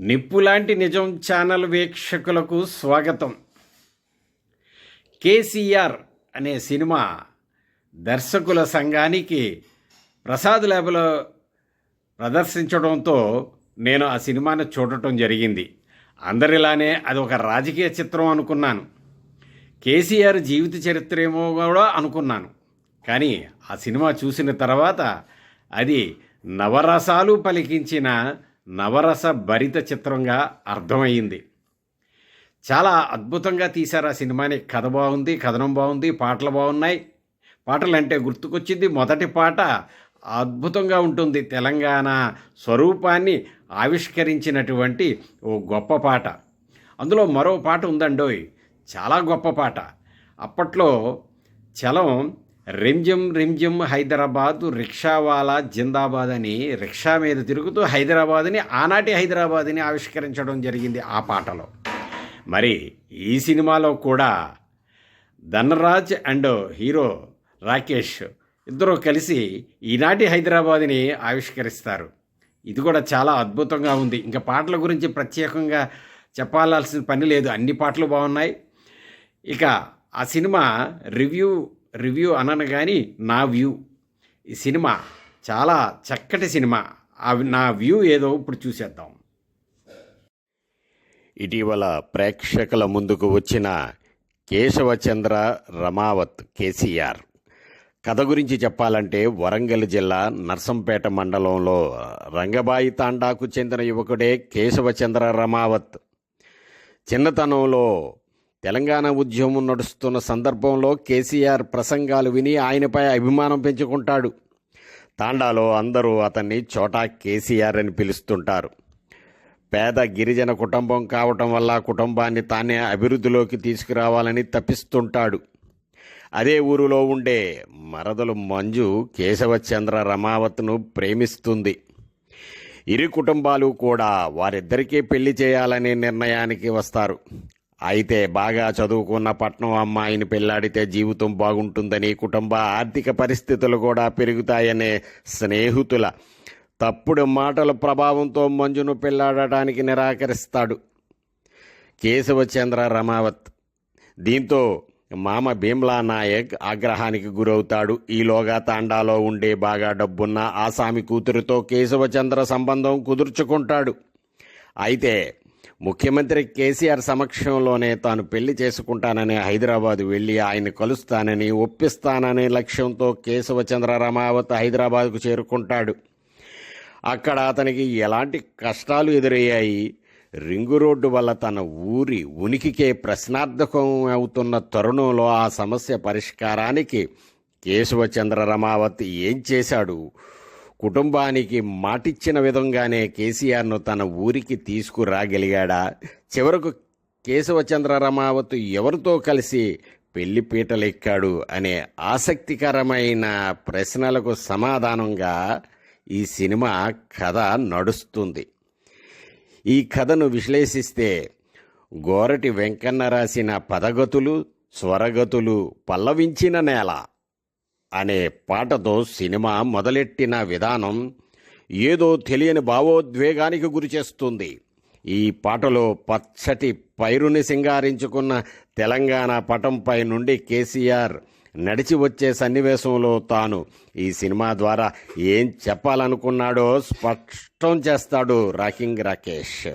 నిప్పులాంటి నిజం ఛానల్ వీక్షకులకు స్వాగతం. కేసీఆర్ అనే సినిమా దర్శకుల సంఘానికి ప్రసాద్ ల్యాబ్లో ప్రదర్శించడంతో నేను ఆ సినిమాను చూడటం జరిగింది. అందరిలానే అది ఒక రాజకీయ చిత్రం అనుకున్నాను. కేసీఆర్ జీవిత చరిత్ర ఏమో కూడా అనుకున్నాను. కానీ ఆ సినిమా చూసిన తర్వాత అది నవరసాలు పలికించిన నవరస భరిత చిత్రంగా అర్థమైంది చాలా అద్భుతంగా తీశారు ఆ సినిమాని. కథ బాగుంది కథనం బాగుంది పాటలు బాగున్నాయి. పాటలు అంటే గుర్తుకొచ్చింది మొదటి పాట అద్భుతంగా ఉంటుంది. తెలంగాణ స్వరూపాన్ని ఆవిష్కరించినటువంటి ఓ గొప్ప పాట. అందులో మరో పాట ఉందండోయ్. చాలా గొప్ప పాట. అప్పట్లో చలం రింజం రింజం హైదరాబాద్ రిక్షావాలా జిందాబాద్ అని రిక్షా మీద తిరుగుతూ హైదరాబాద్ని ఆనాటి హైదరాబాద్ని ఆవిష్కరించడం జరిగింది ఆ పాటలో. మరి ఈ సినిమాలో కూడా ధనరాజ్ అండ్ హీరో రాకేష్ ఇద్దరు కలిసి ఈనాటి హైదరాబాద్ని ఆవిష్కరిస్తారు. ఇది కూడా చాలా అద్భుతంగా ఉంది. ఇంకా పాటల గురించి ప్రత్యేకంగా చెప్పాల్సిన పని లేదు. అన్ని పాటలు బాగున్నాయి. ఇక ఆ సినిమా రివ్యూ రివ్యూ అనను కానీ నా వ్యూ. ఈ సినిమా చాలా చక్కటి సినిమా. అవి నా వ్యూ ఏదో ఇప్పుడు చూసేద్దాం. ఇటీవల ప్రేక్షకుల ముందుకు వచ్చిన కేశవచంద్ర రమావత్ కేసీఆర్. కథ గురించి చెప్పాలంటే వరంగల్ జిల్లా నర్సంపేట మండలంలో రంగబాయి తాండాకు చెందిన యువకుడే కేశవచంద్ర రమావత్. చిన్నతనంలో తెలంగాణ ఉద్యమం నడుస్తున్న సందర్భంలో కేసీఆర్ ప్రసంగాలు విని ఆయనపై అభిమానం పెంచుకుంటాడు. తాండాలో అందరూ అతన్ని చోటా కేసీఆర్ అని పిలుస్తుంటారు. పేద గిరిజన కుటుంబం కావటం వల్ల కుటుంబాన్ని తానే అభివృద్ధిలోకి తీసుకురావాలని తప్పిస్తుంటాడు అదే ఊరిలో ఉండే మరదలు మంజు కేశవచంద్ర రమావత్ను ప్రేమిస్తుంది. ఇరు కుటుంబాలు కూడా వారిద్దరికీ పెళ్ళి చేయాలనే నిర్ణయానికి వస్తారు. అయితే బాగా చదువుకున్న పట్నం అమ్మాయిని పెళ్ళాడితే జీవితం బాగుంటుందని కుటుంబ ఆర్థిక పరిస్థితులు కూడా పెరుగుతాయనే స్నేహితుల తప్పుడు మాటల ప్రభావంతో మంజును పెళ్ళాడటానికి నిరాకరిస్తాడు కేశవచంద్ర రమావత్. దీంతో మామ భీమ్లా నాయక్ ఆగ్రహానికి గురవుతాడు. ఈలోగా తాండాలో ఉండే బాగా డబ్బున్న ఆసామి కూతురితో కేశవచంద్ర సంబంధం కుదుర్చుకుంటాడు. అయితే ముఖ్యమంత్రి కేసీఆర్ సమక్షంలోనే తాను పెళ్ళి చేసుకుంటానని హైదరాబాద్ వెళ్ళి ఆయన కలుస్తానని ఒప్పిస్తాననే లక్ష్యంతో కేశవచంద్ర రమావత్ హైదరాబాద్కు చేరుకుంటాడు. అక్కడ అతనికి ఎలాంటి కష్టాలు ఎదురయ్యాయి? రింగు రోడ్డు వల్ల తన ఊరి ఉనికికే ప్రశ్నార్థకం అవుతున్న తరుణంలో ఆ సమస్య పరిష్కారానికి కేశవచంద్ర రమావత్ ఏం చేశాడు? కుటుంబానికి మాటిచ్చిన విధంగానే కేసీఆర్ను తన ఊరికి తీసుకురాగలిగాడా? చివరకు కేశవచంద్ర రమావత్ ఎవరితో కలిసి పెళ్ళి పీటలెక్కాడు అనే ఆసక్తికరమైన ప్రశ్నలకు సమాధానంగా ఈ సినిమా కథ నడుస్తుంది. ఈ కథను విశ్లేషిస్తే గోరటి వెంకన్న రాసిన పదగతులు స్వరగతులు పల్లవించిన నేల. అనే పాటతో సినిమా మొదలెట్టిన విధానం ఏదో తెలియని భావోద్వేగానికి గురిచేస్తుంది ఈ పాటలో పచ్చటి పైరుని సింగారించుకున్న తెలంగాణ పటంపై నుండి కేసీఆర్ నడిచి వచ్చే సన్నివేశంలో తాను ఈ సినిమా ద్వారా ఏం చెప్పాలనుకున్నాడో స్పష్టం చేస్తాడు రాకింగ్ రాకేష్.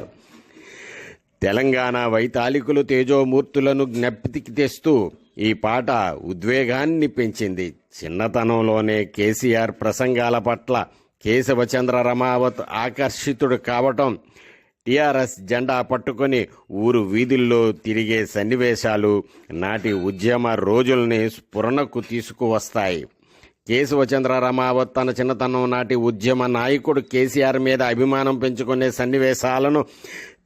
తెలంగాణ వైతాళికులు తేజోమూర్తులను జ్ఞప్తికి తెస్తూ ఈ పాట ఉద్వేగాన్ని పెంచింది. చిన్నతనంలోనే కేసీఆర్ ప్రసంగాల పట్ల కేశవచంద్ర రమావత్ ఆకర్షితుడు కావటం టీఆర్ఎస్ జెండా పట్టుకొని ఊరు వీధుల్లో తిరిగే సన్నివేశాలు నాటి ఉద్యమ రోజుల్ని స్ఫురణకు తీసుకువస్తాయి. కేశవచంద్ర రమావత్ తన చిన్నతనం నాటి ఉద్యమ నాయకుడు కేసీఆర్ మీద అభిమానం పెంచుకునే సన్నివేశాలను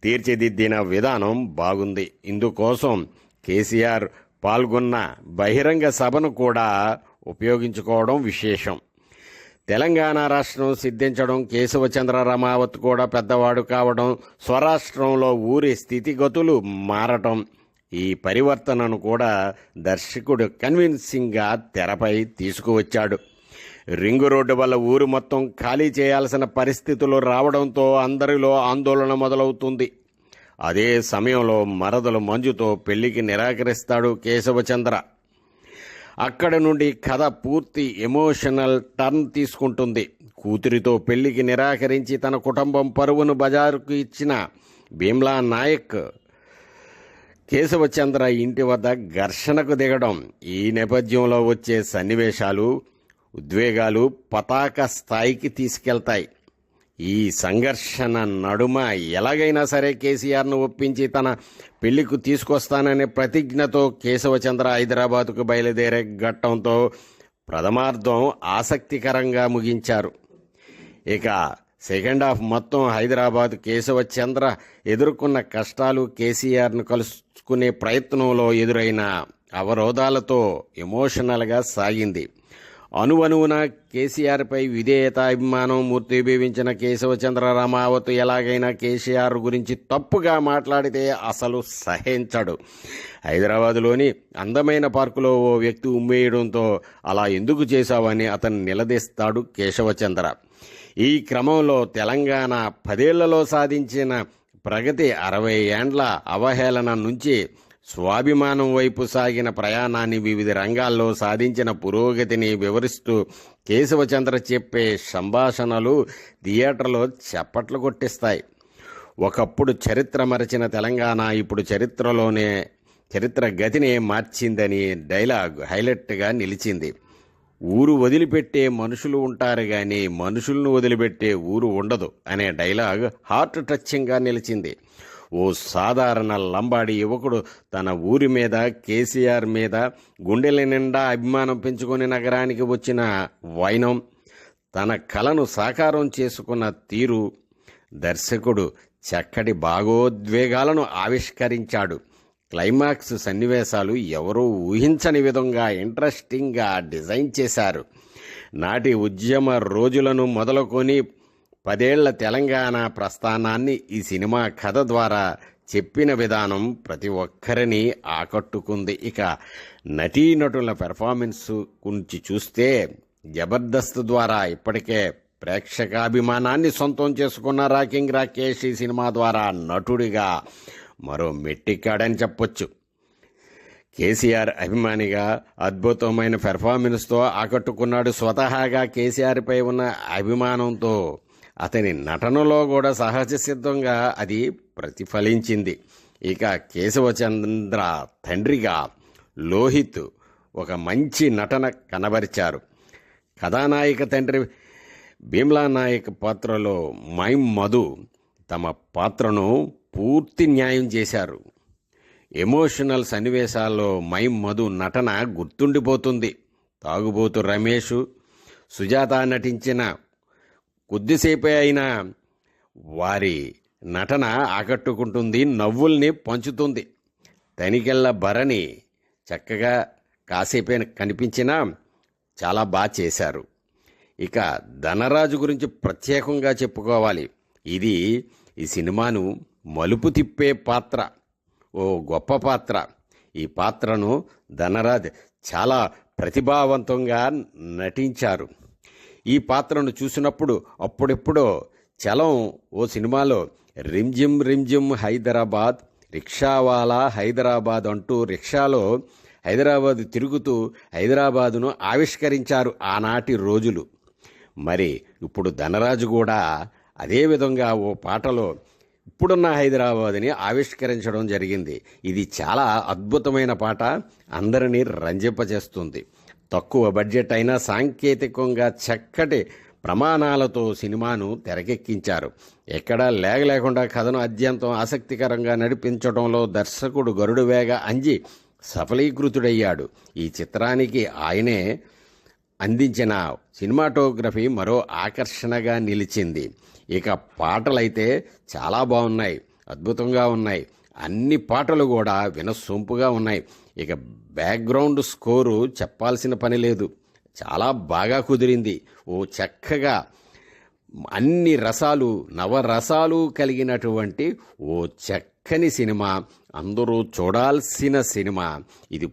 తీర్చిదిద్దిన విధానం బాగుంది. ఇందుకోసం కేసీఆర్ పాల్గొన్న బహిరంగ సభను కూడా ఉపయోగించుకోవడం విశేషం. తెలంగాణ రాష్ట్రం సిద్ధించడం కేశవచంద్ర రమావత్ కూడా పెద్దవాడు కావడం స్వరాష్ట్రంలో ఊరి స్థితిగతులు మారటం ఈ పరివర్తనను కూడా దర్శకుడు కన్విన్సింగ్గా తెరపై తీసుకువచ్చాడు. రింగు రోడ్డు వల్ల ఊరు మొత్తం ఖాళీ చేయాల్సిన పరిస్థితులు రావడంతో అందరిలో ఆందోళన మొదలవుతుంది. అదే సమయంలో మరదలు మంజుతో పెళ్ళికి నిరాకరిస్తాడు కేశవచంద్ర. అక్కడ నుండి కథ పూర్తి ఎమోషనల్ టర్న్ తీసుకుంటుంది. కూతురితో పెళ్ళికి నిరాకరించి తన కుటుంబం పరువును బజారుకు ఇచ్చిన భీమ్లా నాయక్ కేశవచంద్ర ఇంటి వద్ద ఘర్షణకు దిగడం ఈ నేపథ్యంలో వచ్చే సన్నివేశాలు ఉద్వేగాలు పతాక స్థాయికి తీసుకెళ్తాయి. ఈ సంఘర్షణ నడుమ ఎలాగైనా సరే కేసీఆర్ను ఒప్పించి తన పెళ్ళికు తీసుకొస్తాననే ప్రతిజ్ఞతో కేశవచంద్ర హైదరాబాద్కు బయలుదేరే ఘట్టంతో ప్రథమార్థం ఆసక్తికరంగా ముగించారు. ఇక సెకండ్ హాఫ్ మొత్తం హైదరాబాద్ కేశవచంద్ర ఎదుర్కొన్న కష్టాలు కేసీఆర్ను కలుసుకునే ప్రయత్నంలో ఎదురైన అవరోధాలతో ఎమోషనల్గా సాగింది. అణువణువున కేసీఆర్పై విధేయత అభిమానం మూర్తిభవించిన కేశవచంద్ర రామావత్ ఎలాగైనా కేసీఆర్ గురించి తప్పుగా మాట్లాడితే అసలు సహించడు. హైదరాబాదులోని అందమైన పార్కులో ఓ వ్యక్తి ఉమ్మేయడంతో అలా ఎందుకు చేశావని అతను నిలదీస్తాడు కేశవచంద్ర. ఈ క్రమంలో తెలంగాణ పదేళ్ళలో సాధించిన ప్రగతి అరవై ఏండ్ల అవహేళన నుంచి స్వాభిమానం వైపు సాగిన ప్రయాణాన్ని వివిధ రంగాల్లో సాధించిన పురోగతిని వివరిస్తూ కేశవచంద్ర చెప్పే సంభాషణలు థియేటర్లో చప్పట్లు కొట్టిస్తాయి. ఒకప్పుడు చరిత్ర మరచిన తెలంగాణ ఇప్పుడు చరిత్రలోనే చరిత్ర గతినే మార్చిందని డైలాగ్ హైలైట్గా నిలిచింది. ఊరు వదిలిపెట్టే మనుషులు ఉంటారు కానీ మనుషులను వదిలిపెట్టే ఊరు ఉండదు అనే డైలాగ్ హార్ట్ టచింగ్గా నిలిచింది. ఓ సాధారణ లంబాడి యువకుడు తన ఊరి మీద కేసీఆర్ మీద గుండెల నిండా అభిమానం పెంచుకొని నగరానికి వచ్చిన వైనం తన కలను సాకారం చేసుకున్న తీరు దర్శకుడు చక్కటి భాగోద్వేగాలను ఆవిష్కరించాడు. క్లైమాక్స్ సన్నివేశాలు ఎవరూ ఊహించని విధంగా ఇంట్రెస్టింగ్గా డిజైన్ చేశారు. నాటి ఉద్యమ రోజులను మొదలుకొని పదేళ్ళ తెలంగాణ ప్రస్థానాన్ని ఈ సినిమా కథ ద్వారా చెప్పిన విధానం ప్రతి ఒక్కరిని ఆకట్టుకుంది. ఇక నటీనటుల పెర్ఫార్మెన్స్ గురించి చూస్తే జబర్దస్త్ ద్వారా ఇప్పటికే ప్రేక్షకాభిమానాన్ని సొంతం చేసుకున్న రాకింగ్ రాకేష్ ఈ సినిమా ద్వారా నటుడిగా మరో మెట్టిక్కాడని చెప్పొచ్చు. కేసీఆర్ అభిమానిగా అద్భుతమైన పెర్ఫార్మెన్స్తో ఆకట్టుకున్నాడు స్వతహాగా కేసీఆర్పై ఉన్న అభిమానంతో అతని నటనలో కూడా సహజ సిద్ధంగా అది ప్రతిఫలించింది. ఇక కేశవచంద్ర తండ్రిగా లోహిత్ ఒక మంచి నటన కనబరిచారు. కథానాయిక తండ్రి భీమ్లా నాయక్ పాత్రలో మైమ్ మధు తమ పాత్రను పూర్తి న్యాయం చేశారు. ఎమోషనల్ సన్నివేశాల్లో మైమ్ మధు నటన గుర్తుండిపోతుంది. తాగుబోతు రమేష్ సుజాత నటించిన కొద్దిసేపే అయినా వారి నటన ఆకట్టుకుంటుంది నవ్వుల్ని పంచుతుంది. తనికెళ్ళ భరణి చక్కగా కాసేపే కనిపించినా చాలా బాగా చేశారు. ఇక ధనరాజు గురించి ప్రత్యేకంగా చెప్పుకోవాలి. ఇది ఈ సినిమాను మలుపు తిప్పే పాత్ర ఓ గొప్ప పాత్ర. ఈ పాత్రను ధనరాజ్ చాలా ప్రతిభావంతంగా నటించారు. ఈ పాత్రను చూసినప్పుడు అప్పుడెప్పుడో చలం ఓ సినిమాలో రింజిమ్ రింజిమ్ హైదరాబాద్ రిక్షావాలా హైదరాబాద్ అంటూ రిక్షాలో హైదరాబాద్ తిరుగుతూ హైదరాబాదును ఆవిష్కరించారు ఆనాటి రోజులు. మరి ఇప్పుడు ధనరాజు కూడా అదే విధంగా ఓ పాటలో ఇప్పుడున్న హైదరాబాద్ని ఆవిష్కరించడం జరిగింది. ఇది చాలా అద్భుతమైన పాట. అందరినీ రంజింపజేస్తుంది. తక్కువ బడ్జెట్ అయినా సాంకేతికంగా చక్కటి ప్రమాణాలతో సినిమాను తెరకెక్కించారు. ఎక్కడా లేగ లేకుండా కథను అత్యంతం ఆసక్తికరంగా నడిపించడంలో దర్శకుడు గరుడు వేగ అంజి సఫలీకృతుడయ్యాడు. ఈ చిత్రానికి ఆయనే అందించిన సినిమాటోగ్రఫీ మరో ఆకర్షణగా నిలిచింది. ఇక పాటలైతే చాలా బాగున్నాయి అద్భుతంగా ఉన్నాయి. అన్ని పాటలు కూడా వినసొంపుగా ఉన్నాయి. ఇక బ్యాక్గ్రౌండ్ స్కోరు చెప్పాల్సిన పని లేదు. చాలా బాగా కుదిరింది. ఓ చక్కగా అన్ని రసాలు నవరసాలు కలిగినటువంటి ఓ చక్కని సినిమా. అందరూ చూడాల్సిన సినిమా. ఇది